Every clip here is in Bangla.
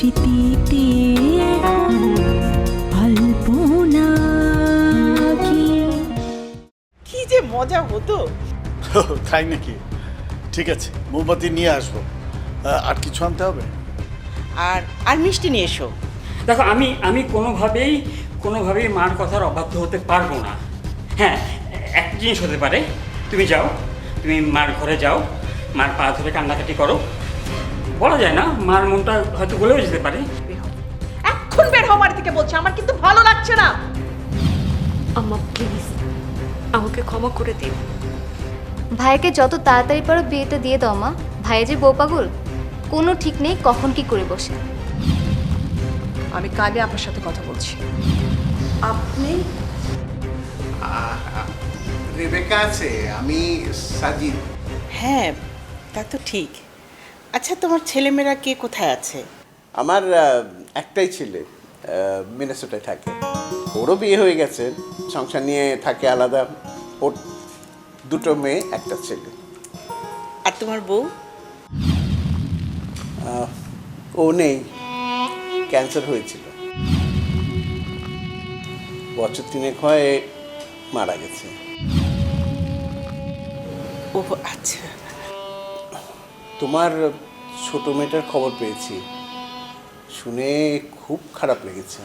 স্মৃতিতে কি? যে মজা হতো। তাই নাকি? ঠিক আছে মোমবাতি নিয়ে আসব। আহ, আর কিছু আনতে হবে? আর আর মিষ্টি নিয়ে এসো। দেখো আমি আমি কোনোভাবেই কোনোভাবেই মার কথার অবাধ্য হতে পারব না। হ্যাঁ একটা জিনিস হতে পারে। তুমি যাও তুমি মার ঘরে যাও মার পা ধরে কান্নাকাটি করো। বলা যায় না মার মনটা হয়তো গলেও যেতে পারে। এখন বের হও বাড়ি থেকে বলছে আমার কিন্তু ভালো লাগছে না। আম্মা প্লিজ আমাকে ক্ষমা করে দিন। ভাইকে যত তাড়াতাড়ি পারো বিয়েটা দিয়ে দাও মা। ভাইয়া যে বউ পাগল কোনো ঠিক নেই কখন কি করে বসে। আমি কালে আপনার সাথে কথা বলছি। আপনি? রেবেকা আছে আমি সাজিদ। হ্যাঁ তা তো ঠিক। আচ্ছা তোমার ছেলেমেয়েরা কে কোথায় আছে? আমার একটাই ছেলে মিনেসোটায় থাকে। ওরও বিয়ে হয়ে গেছে সংসার নিয়ে থাকে আলাদা। ওর দুটো মেয়ে একটা ছেলে। আর তোমার বউ? ও নেই। ক্যান্সার হয়েছিল। বছর তিনেক হয় মারা গেছে। ও আচ্ছা। তোমার ছোট মেয়েটার খবর পেয়েছি। শুনে খুব খারাপ লেগেছে।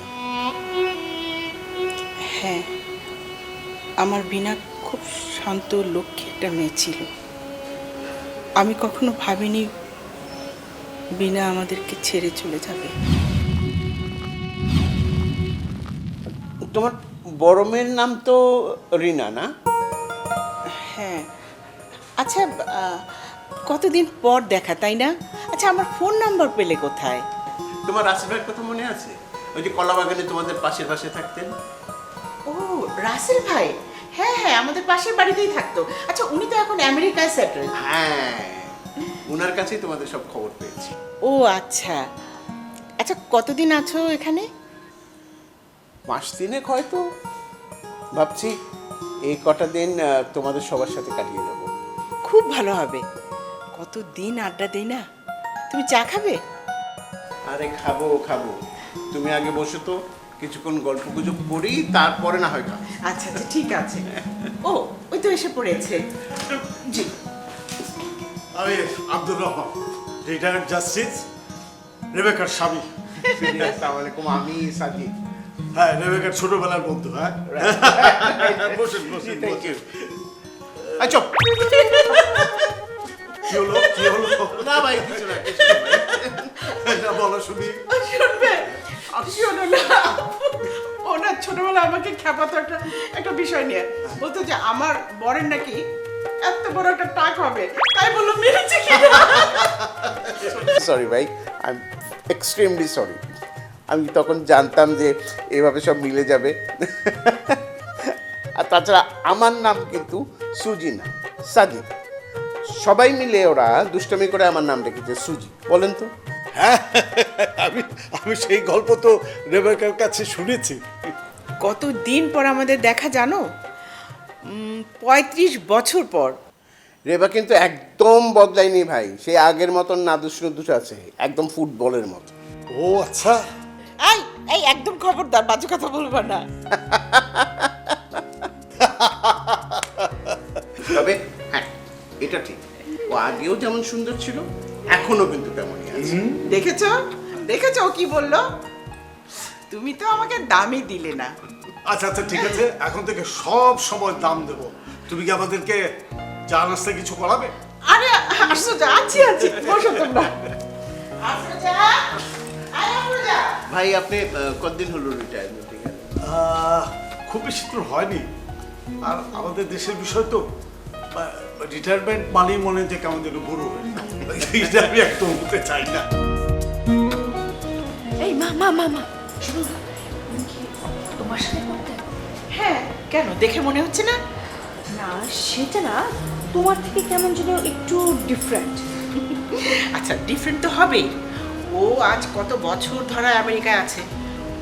হ্যাঁ আমার বিনা খুব শান্ত লক্ষ্মী একটা মেয়ে ছিল। আমি কখনো ভাবিনি বিনা আমাদেরকে ছেড়ে চলে যাবে। তোমার বড় মেয়ের নাম তো রিনা না? হ্যাঁ। আচ্ছা আহ, কতদিন পর দেখা তাই না? আচ্ছা আমার ফোন নাম্বার পেলে কোথায়? তোমার রাসেল ভাইয়ের কথা মনে আছে? ওই যে কলা বাগানে তোমাদের পাশের পাশে থাকতেন? ও রাসেল ভাই হ্যাঁ হ্যাঁ আমাদের পাশের বাড়িতেই থাকতো। আচ্ছা উনি তো এখন আমেরিকায় সেটেল হ্যাঁ ওনার কাছেই তোমাদের সব খবর পেয়েছি। ও আচ্ছা। আচ্ছা কতদিন আছো এখানে? মাস তিনেক হয়তো। ভাবছি এই কটা দিন তোমাদের সবার সাথে কাটিয়ে যাব খুব ভালো হবে। কত দিন আড্ডা দেই না? তুমি চা খাবে? আরে খাব খাব। তুমি আগে বসে তো কিছুক্ষণ গল্প গুজব করি তারপরে না হয় খাব। আচ্ছা আচ্ছা ঠিক আছে। ও ওই তো এসে পড়েছে। জি। আমি আব্দুর রহমান রিটায়ার্ড জাস্টিস রেবেকার স্বামী। আসসালামু আলাইকুম আমি সাজিদ। হ্যাঁ রেবেকার ছোটবেলার বন্ধু হ্যাঁ? বসুন বসুন থ্যাংক ইউ আচ্ছা। কি হলো? কি হলো? না ভাই কিছু না কিছু না। বলো শুনি। শুনবে? শোনো না। ওনার ছোটবেলা আমাকে খেপাতো একটা একটা বিষয় নিয়ে। বলতো যে আমার বরের নাকি এত বড় একটা টাক হবে। তাই বলল মেরেছে কি? সরি ভাই আই এম এক্সট্রিমলি সরি আমি তখন জানতাম যে এভাবে সব মিলে যাবে। আর তাছাড়া আমার নাম কিন্তু সুজি না সাজিদ। সবাই মিলে ওরা দুষ্টমি করে আমার নাম রেখেছে সুজি। বলেন তো। হ্যাঁ আমি আমি সেই গল্প তো রেবেকার কাছে শুনেছি। কত দিন পর আমাদের দেখা জানো? পঁয়ত্রিশ বছর পর। রেবা কিন্তু একদম বদলায়নি ভাই। সে আগের মতন নাদুস নুদুস আছে একদম ফুটবলের মতো। ও আচ্ছা। এই এই একদম খবরদার বাজে কথা বলবা না। এটা ঠিক। ও আগেও যেমন সুন্দর ছিল এখনও কিন্তু তেমনই আছে। দেখেছ? দেখেছ ও কি বলল? তুমি তো আমাকে দামই দিলে না। আচ্ছা আচ্ছা ঠিক আছে। এখন থেকে সব সময় দাম দেব। তুমি কি আমাদেরকে চা নাস্তা কিছু করাবে? আরে আসো যা আছি আছি। বসো তোমরা। আসো যা। আয় আসো যা। ভাই আপনি কতদিন হলো রিটায়ারমেন্ট খুব বেশি তো হয়নি। আর আমাদের দেশের বিষয় তো রিটায়ারমেন্ট মানেই মনে যে কেমন যেন বুড়ো হয়ে। এটা আমি একদম হতে চাই না। এই মা মা মা মা। না, তোমার সাথে করতে? হ্যাঁ কেন? দেখে মনে হচ্ছে না? না সেটা না তোমার থেকে কেমন যেন একটু ডিফারেন্ট আচ্ছা ডিফারেন্ট তো হবেই। ও আজ কত বছর ধরে আমেরিকায় আছে।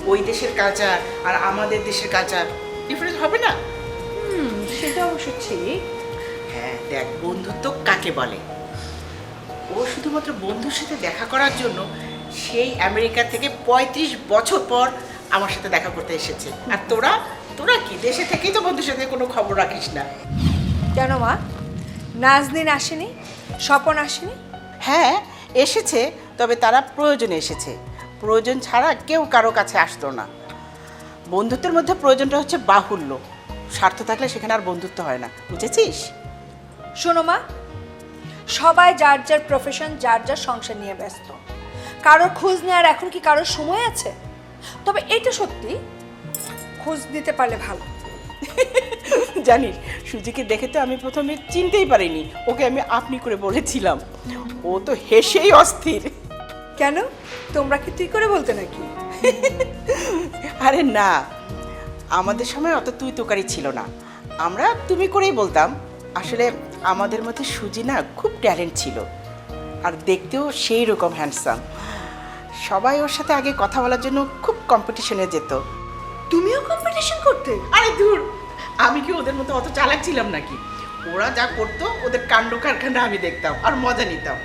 ওই দেশের কালচার আর আমাদের দেশের কালচার ডিফারেন্স হবে না? হুম সেটা অবশ্য ঠিক। দেখ বন্ধুত্ব কাকে বলে? ও শুধুমাত্র বন্ধুর সাথে দেখা করার জন্য সেই আমেরিকা থেকে পঁয়ত্রিশ বছর পর আমার সাথে দেখা করতে এসেছে। আর তোরা তোরা কি? দেশে থেকেই তো বন্ধুর সাথে কোনো খবর রাখিস না। কেন মা? নাজদিন আসেনি? স্বপন আসেনি? হ্যাঁ এসেছে তবে তারা প্রয়োজনে এসেছে। প্রয়োজন ছাড়া কেউ কারও কাছে আসতো না। বন্ধুত্বের মধ্যে প্রয়োজনটা হচ্ছে বাহুল্য। স্বার্থ থাকলে সেখানে আর বন্ধুত্ব হয় না। বুঝেছিস? শোনো মা সবাই যার যার প্রফেশন যার যার সংসার নিয়ে ব্যস্ত। কারোর খোঁজ নেওয়ার এখন কি কারোর সময় আছে? তবে এটা সত্যি খোঁজ নিতে পারলে ভালো। জানিস সুজিকে দেখে তো আমি প্রথমে চিনতেই পারিনি ওকে আমি আপনি করে বলেছিলাম। ও তো হেসেই অস্থির। কেন? তোমরা কি তুই করে বলতে নাকি? আরে না আমাদের সময় অত তুই তোকারি ছিল না। আমরা তুমি করেই বলতাম। আসলে আমাদের মধ্যে সুজি না খুব ট্যালেন্ট ছিল। আর দেখতেও সেই রকম হ্যান্ডসাম সবাই ওর সাথে আগে কথা বলার জন্য খুব কম্পিটিশনে যেত। তুমিও কম্পিটিশন করতে? আরে দূর আমি কি ওদের মতো অত চালাক ছিলাম নাকি? ওরা যা করতো ওদের কাণ্ড কারখানা আমি দেখতাম আর মজা নিতাম।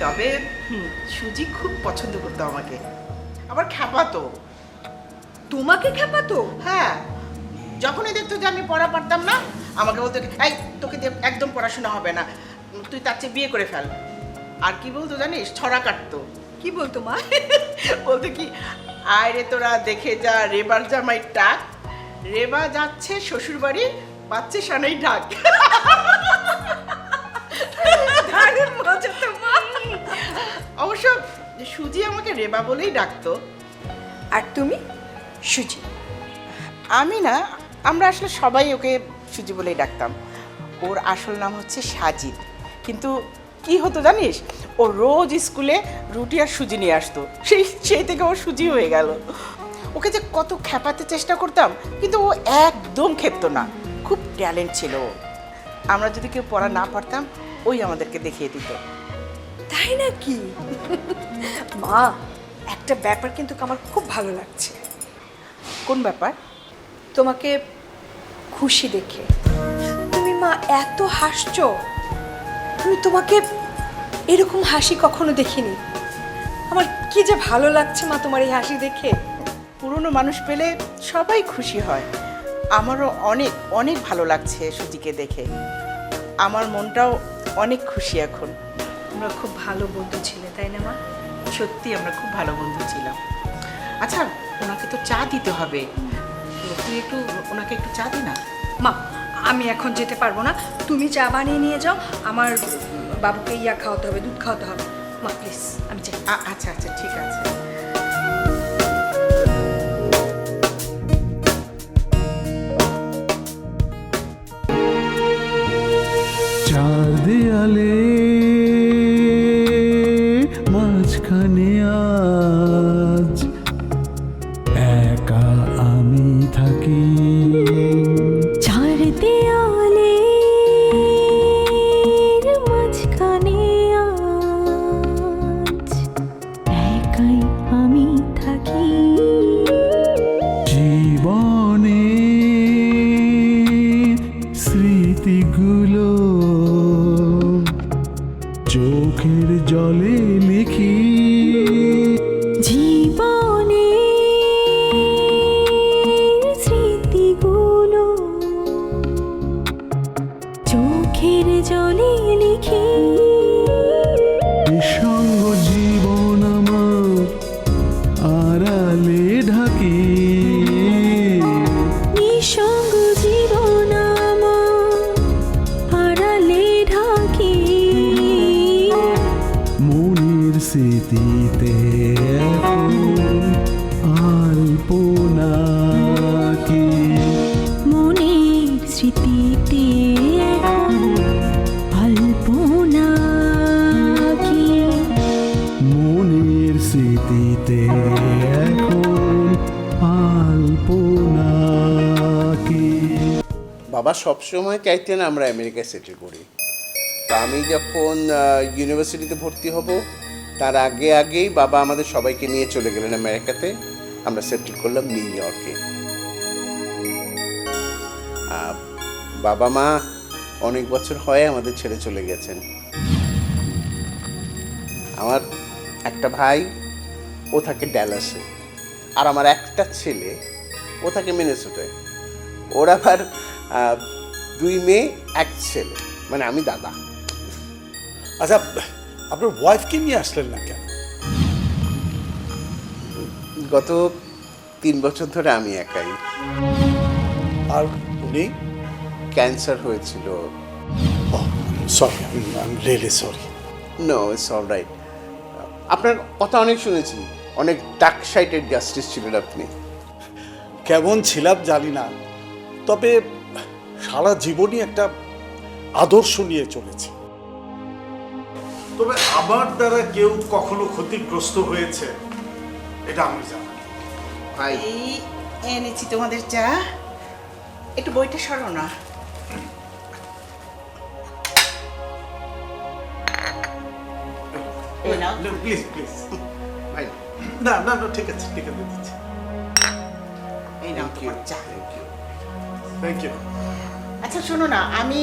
তবে সুজি খুব পছন্দ করতো আমাকে। আবার খ্যাপাতো। তোমাকে খেপাতো হ্যাঁ। যখনই দেখতো যে আমি পড়া পারতাম না আমাকে বলতো এই তোকে দিয়ে একদম পড়াশোনা হবে না তুই তার চেয়ে বিয়ে করে ফেল। আর কি বলতো জানিস? ছড়া কাটতো। কি বলতো মা? বলতো কি আয় রে তোরা দেখে যা রেবার জামাই টাক রেবা যাচ্ছে শ্বশুর বাড়ি পাচ্ছে সানাই ঢাক অবশ্য সুজি আমাকে রেবা বলেই ডাকতো। আর তুমি? সুজি? আমি না আমরা আসলে সবাই ওকে সুজি বলেই ডাকতাম। ওর আসল নাম হচ্ছে সাজিদ। কিন্তু কি হতো জানিস? ও রোজ স্কুলে রুটি আর সুজি নিয়ে আসতো। সেই সেই থেকে ও সুজি হয়ে গেল। ওকে যে কত খেপাতে চেষ্টা করতাম কিন্তু ও একদম খেপতো না। খুব ট্যালেন্ট ছিল ও। আমরা যদি কেউ পড়া না পারতাম ওই আমাদেরকে দেখিয়ে দিত। তাই নাকি? মা একটা ব্যাপার কিন্তু আমার খুব ভালো লাগছে। কোন ব্যাপার? তোমাকে খুশি দেখে। তুমি মা এত হাসছো। আমি তোমাকে এরকম হাসি কখনো দেখিনি। আমার কি যে ভালো লাগছে মা তোমার এই হাসি দেখে। পুরনো মানুষ পেলে সবাই খুশি হয়। আমারও অনেক অনেক ভালো লাগছে সুজিকে দেখে। আমার মনটাও অনেক খুশি এখন। তোমরা খুব ভালো বন্ধু ছিলে তাই না মা? সত্যি আমরা খুব ভালো বন্ধু ছিলাম। আচ্ছা ওনাকে তো চা দিতে হবে। তো তুই একটু ওনাকে একটু চা দি না? মা আমি এখন যেতে পারব না। তুমি চা বানিয়ে নিয়ে যাও। আমার বাবুকে ইয়া খাওয়াতে হবে দুধ খাওয়াতে হবে। মা প্লিজ আমি চাই আচ্ছা আচ্ছা ঠিক আছে। চার দেয়ালে স্মৃতিতে এখন আলপনা কি বাবা, সবসময় চাইতেন আমরা আমেরিকায় সেটেল করি। তো আমি যখন ইউনিভার্সিটিতে ভর্তি হব, তার আগে আগেই বাবা আমাদের সবাইকে নিয়ে চলে গেলেন আমেরিকাতে। আমরা সেটেল করলাম নিউ ইয়র্কে। বাবা মা অনেক বছর হয় আমাদের ছেড়ে চলে গেছেন। আমার একটা ভাই ও থাকে ড্যালাসে। আর আমার একটা ছেলে ও থাকে মিনেসোটায়। ওর আবার দুই মেয়ে এক ছেলে। মানে আমি দাদা। আচ্ছা আপনার ওয়াইফকে নিয়ে আসলেন না কেন? গত তিন বছর ধরে আমি একাই। আর উনি? ক্যান্সার হয়েছিল। Sorry really sorry no it's all right আপনার কথা অনেক শুনেছি। অনেক ডাক সাইটেড জাস্টিস ছিলেন আপনি। কেমন ছিলাম জানি না তবে সারা জীবনই একটা আদর্শ নিয়ে চলেছে। তবে আমার দ্বারা কেউ কখনো ক্ষতিগ্রস্ত হয়েছে এটা আমি জানি। ভাই। এই এনেছি তোমাদের চা। একটু বইটা সরো না। প্লিজ প্লিজ না না না ঠিক আছে ঠিক আছে দিচ্ছি। এই নাও তোমার চা। থ্যাংক ইউ আচ্ছা শোনো না আমি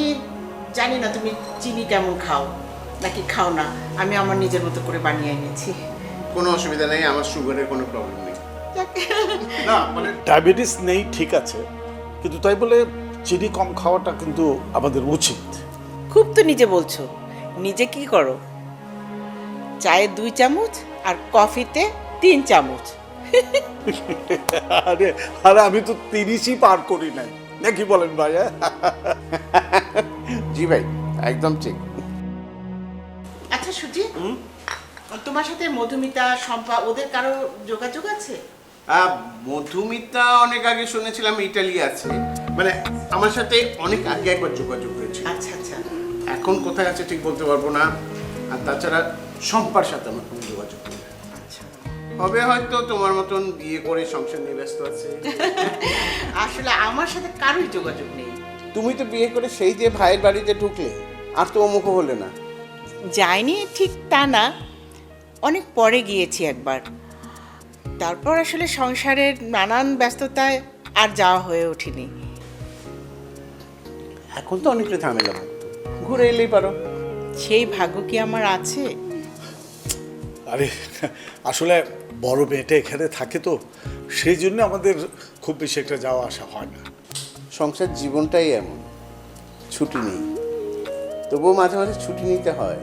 জানি না তুমি চিনি কেমন খাও নাকি খাও না আমি আমার নিজের মতো করে বানিয়ে এনেছি। কোনো অসুবিধা নেই আমার সুগারের কোনো প্রবলেম নেই। না মানে ডায়াবেটিস নেই ঠিক আছে কিন্তু তাই বলে চিনি কম খাওয়াটা কিন্তু আমাদের উচিত। খুব তো নিজে বলছো নিজে কি করো? চায়ে দুই চামচ আর কফিতে তিন চামচ। আরে আরে আমি তো তিরিশই পার করি নাই। নাকি বলেন ভাইয়া জি ভাই একদম ঠিক। আচ্ছা সুজি তোমার সাথে মধুমিতা শম্পা ওদের কারও যোগাযোগ আছে? মধুমিতা অনেক আগে শুনেছিলাম ইটালি আছে। মানে আমার সাথে অনেক আগে একবার যোগাযোগ হয়েছিল আচ্ছা আচ্ছা। এখন কোথায় আছে ঠিক বলতে পারব না। আর তাছাড়া সম্পার সাথে আমার কোনো যোগাযোগ নেই। হবে হয়তো তোমার মতন বিয়ে করে সংসার নিয়ে ব্যস্ত আছে। আসলে আমার সাথে কারোই যোগাযোগ নেই। তুমি তো বিয়ে করে সেই যে ভাইয়ের বাড়িতে ঢুকলে আর তো অমুখ হলে না। যাইনি ঠিক তা না। অনেক পরে গিয়েছি একবার। তারপর আসলে সংসারের নানান ব্যস্ততায় আর যাওয়া হয়ে ওঠেনি। এখন তো অনেকটা ঝামেলা ঘুরে এলেই পারো। সেই ভাগ্য কি আমার আছে? আরে আসলে বড় মেয়েটা এখানে থাকে তো সেই জন্য আমাদের খুব বেশি একটা যাওয়া আসা হয় না। সংসার জীবনটাই এমন ছুটি নেই। তবুও মাঝে মাঝে ছুটি নিতে হয়।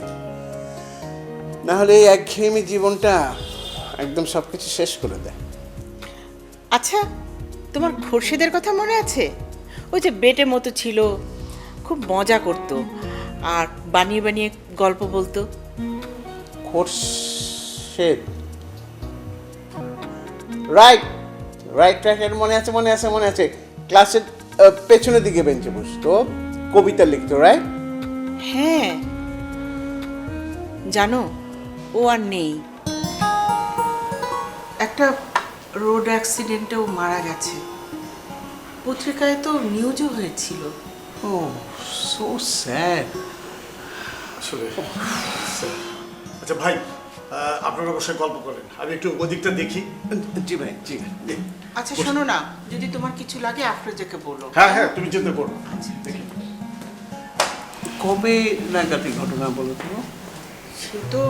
না হলে এই একঘেয়েমি জীবনটা একদম সব কিছু শেষ করে দেয়। আচ্ছা তোমার খোরশেদের কথা মনে আছে? ওই যে বেটে মতো ছিল খুব মজা করতো আর বানিয়ে বানিয়ে গল্প বলতো। খোরশেদ? রাইট রাইট ট্র্যাকের মনে আছে মনে আছে মনে আছে। ক্লাসের পেছনের দিকে বেঞ্চে বসতো কবিতা লিখতো রাইট হ্যাঁ। জানো ও আর নেই। একটা রোড অ্যাক্সিডেন্টেও মারা গেছে। পত্রিকায় তো নিউজও হয়েছিল। ও সো স্যাড আসলে আচ্ছা ভাই আপনারা অবশ্যই গল্প করেন। আমি একটু ওদিকটা দেখি। জি ভাই জি। আচ্ছা শোনো না যদি তোমার কিছু লাগে আফরোজাকে বলো। হ্যাঁ হ্যাঁ তুমি যেতে করো। আচ্ছা কবে নাগাদ ঘটনা বলো তো? সে তো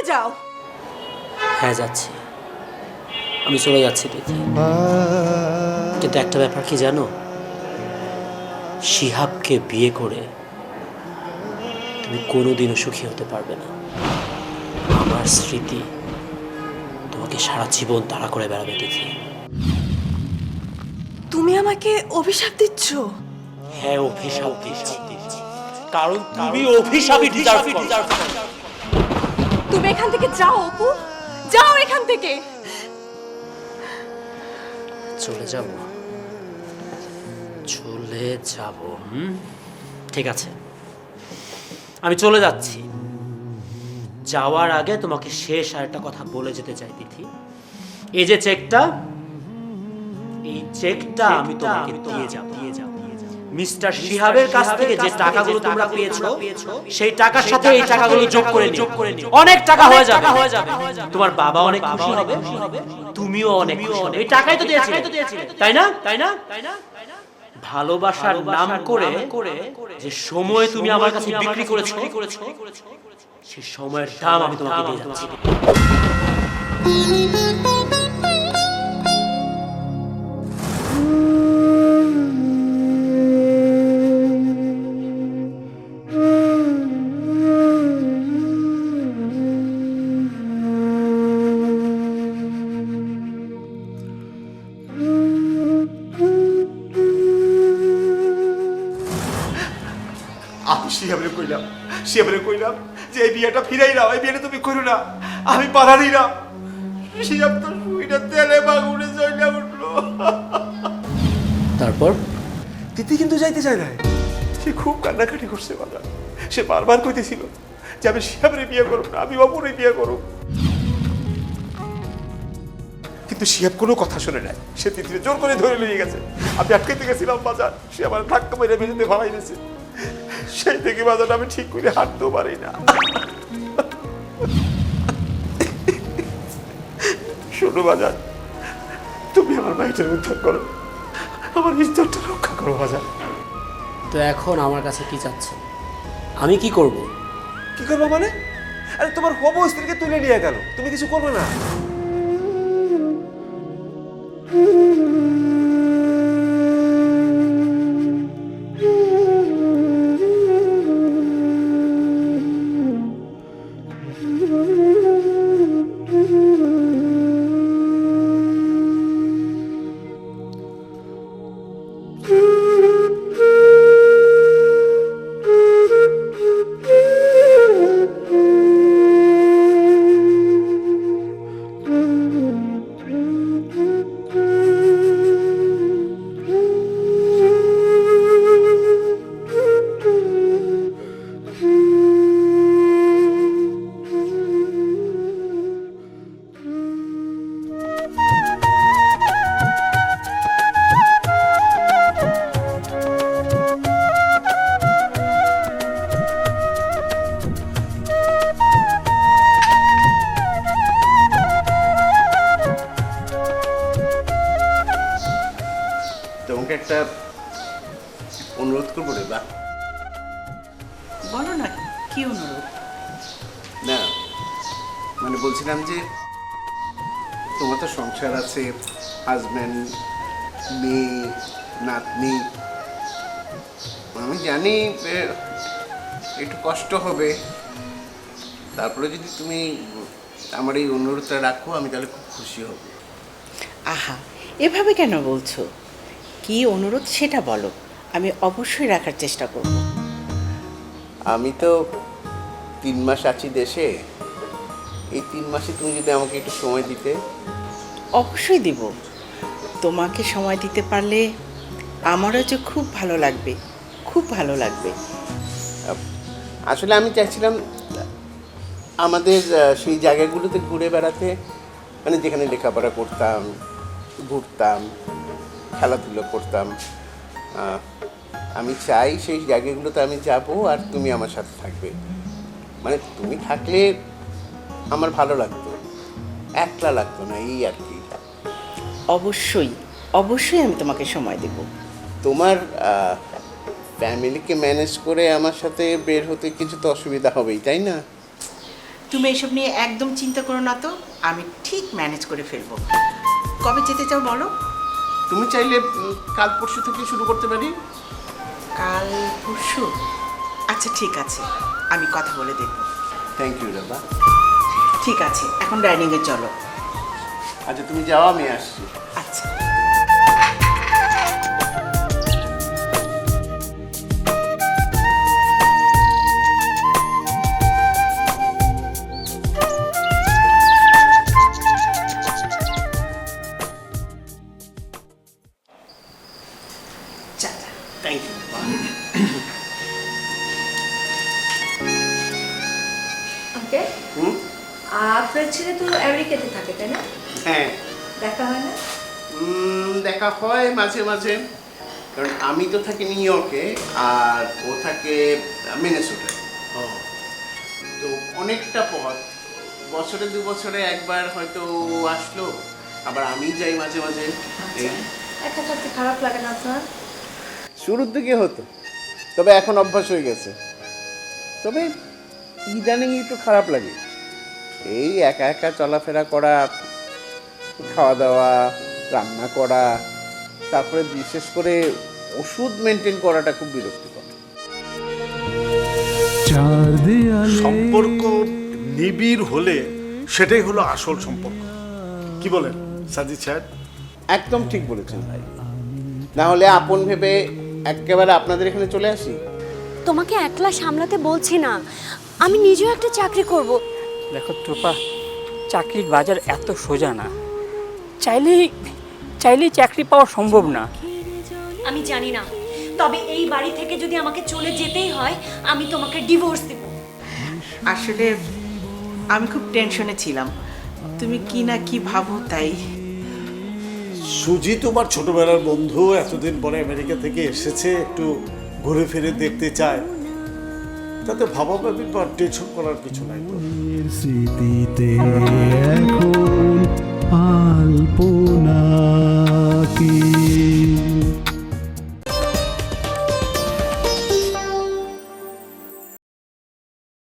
চলে যাও। হ্যাঁ যাচ্ছি। আমি চলে যাচ্ছি দিদি কিন্তু একটা ব্যাপার কি জানো? শিহাবকে বিয়ে করে তুমি কোনোদিনও সুখী হতে পারবে না। আমার স্মৃতি তোমাকে সারা জীবন তাড়া করে বেড়াবে দিদি তুমি আমাকে অভিশাপ দিচ্ছ? হ্যাঁ অভিশাপ দিচ্ছি। কারণ তুমি অভিশাপই ডিজার্ভ করো। তুমি এখান থেকে যাও অপু। যাও এখান থেকে। চলে যাব। চলে যাব ঠিক আছে। আমি চলে যাচ্ছি। যাওয়ার আগে তোমাকে শেষ আর একটা কথা বলে যেতে চাই তিথি। এই যে চেকটা এই চেকটা আমি তোমাকে দিয়ে যাব। দিয়ে যাব। মিস্টার শিহাবের কাছ থেকে যে টাকাগুলো তোমরা পেয়েছ সেই টাকার সাথে এই টাকাগুলো যোগ করে নিও। অনেক টাকা হয়ে যাবে। তোমার বাবা অনেক খুশি হবে। তুমিও অনেক এই টাকাই তো দিয়েছিলে। তাই না? তাই না? তাই না? ভালোবাসার নাম করে যে সময় তুমি আমার কাছে বিক্রি করেছ সেই সময়ের দাম আমি তোমাকে দিয়ে যাচ্ছি। কইলাম শিয়াবরে কইলাম যে এই বিয়েটা ফিরাই নাও এই বিয়েটা তুমি করো না আমি বাধা দিলাম। শিয়াব তো শুইটা তেলে বাগুনে চলে উঠল। তারপর? তিথি কিন্তু যাইতে চায় না সে খুব কান্নাকাটি করছে বাবা। সে বারবার কইতেছিল যে আমি শিয়াবরে বিয়ে করব না আমি অপরে বিয়ে করব। কিন্তু শিয়াব কোনো কথা শুনে নাই। সে তিথিরে জোর করে ধরে নিয়ে গেছে। আমি আটকাইতে গেছিলাম বাজার। সে আমার ধাক্কা মেরে মেঝেতে ভাড়াই দিয়েছে সেই থেকে বাজার আমি ঠিক করে হাঁটতেও পারি না। শোনো বাজার তুমি আমার ভাইটার উদ্ধার করো। আমার ইজ্জতটা রক্ষা করো বাজার। তো এখন আমার কাছে কি চাচ্ছ? আমি কি করব? কি করব মানে? আরে তোমার হবু স্ত্রীকে তুলে নিয়ে গেল। তুমি কিছু করবে না। একটা অনুরোধ করব রে বা। বলো না কি অনুরোধ? না মানে বলছিলাম যে তোমার তো সংসার আছে হাজব্যান্ড মেয়ে নাতনি। আমি জানি একটু কষ্ট হবে। তারপরে যদি তুমি আমার এই অনুরোধটা রাখো আমি তাহলে খুব খুশি হব। আহা এভাবে কেন বলছো? কি অনুরোধ সেটা বলো। আমি অবশ্যই রাখার চেষ্টা করব। আমি তো তিন মাস আছি দেশে। এই তিন মাসে তুমি যদি আমাকে একটু সময় দিতে? অবশ্যই দিব। তোমাকে সময় দিতে পারলে আমারও যে খুব ভালো লাগবে খুব ভালো লাগবে। আসলে আমি চাইছিলাম আমাদের সেই জায়গাগুলোতে ঘুরে বেড়াতে মানে যেখানে লেখাপড়া করতাম ঘুরতাম। খেলাধুলো করতাম। আমি চাই সেই জায়গাগুলোতে আমি যাব আর তুমি আমার সাথে থাকবে। মানে তুমি থাকলে আমার ভালো লাগতো। একলা লাগতো না এই আর কি। অবশ্যই অবশ্যই আমি তোমাকে সময় দেব। তোমার ফ্যামিলিকে ম্যানেজ করে আমার সাথে বের হতে কিছু তো অসুবিধা হবেই তাই না? তুমি এসব নিয়ে একদম চিন্তা করো না তো আমি ঠিক ম্যানেজ করে ফেলব। কবে যেতে চাও বলো? তুমি চাইলে কাল পরশু থেকে শুরু করতে পারি। কাল পরশু? আচ্ছা ঠিক আছে। আমি কথা বলে দেখব। থ্যাংক ইউ রাবা ঠিক আছে এখন ডাইনিংয়ে চলো। আচ্ছা তুমি যাও আমি আসছি। মাঝে মাঝে। কারণ আমি তো থাকি নিউ ইয়র্কে আর ও থাকে মিনেসোটায় তো অনেকটা পথ। বছরে দু বছরে একবার হয়তো ও আসলো আবার আমি যাই মাঝে মাঝে। একা থাকতে খারাপ লাগে না আপনার শুরুর দিকে হতো তবে এখন অভ্যাস হয়ে গেছে। তবে ইদানিং একটু খারাপ লাগে। এই একা একা চলাফেরা করা খাওয়া দাওয়া রান্না করা তারপরে বিশেষ করে ওষুধ মেনটেন করাটা খুব বিরক্তিকর। চার সম্পর্ক নিবিড় হলে সেটাই হলো আসল সম্পর্ক। কি বলেন সাজিদ সাহেব? একদম ঠিক বলেছেন ভাই। না হলে আপন ভেবে একেবারে আপনাদের এখানে চলে আসি? তোমাকে একলা সামলাতে বলছি না। আমি নিজেও একটা চাকরি করব। দেখো ট্রুপা চাকরির বাজার এত সোজা না। চাইলেই চাইলেই চাকরি পাওয়া সম্ভব না। আমি জানি না। তবে এই বাড়ি থেকে যদি আমাকে চলে যেতেই হয় আমি তোমাকে ডিভোর্স দেব। আসলে আমি খুব টেনশনে ছিলাম। তুমি কি না কি ভাবো তাই। সুজি তোমার ছোটবেলার বন্ধু এতদিন পরে আমেরিকা থেকে এসেছে একটু ঘুরে ফিরে দেখতে চায়। তাতে ভাবাভাবি বা টেনশন করার কিছু নাই তো। স্মৃতিতে এখন আলপনাকে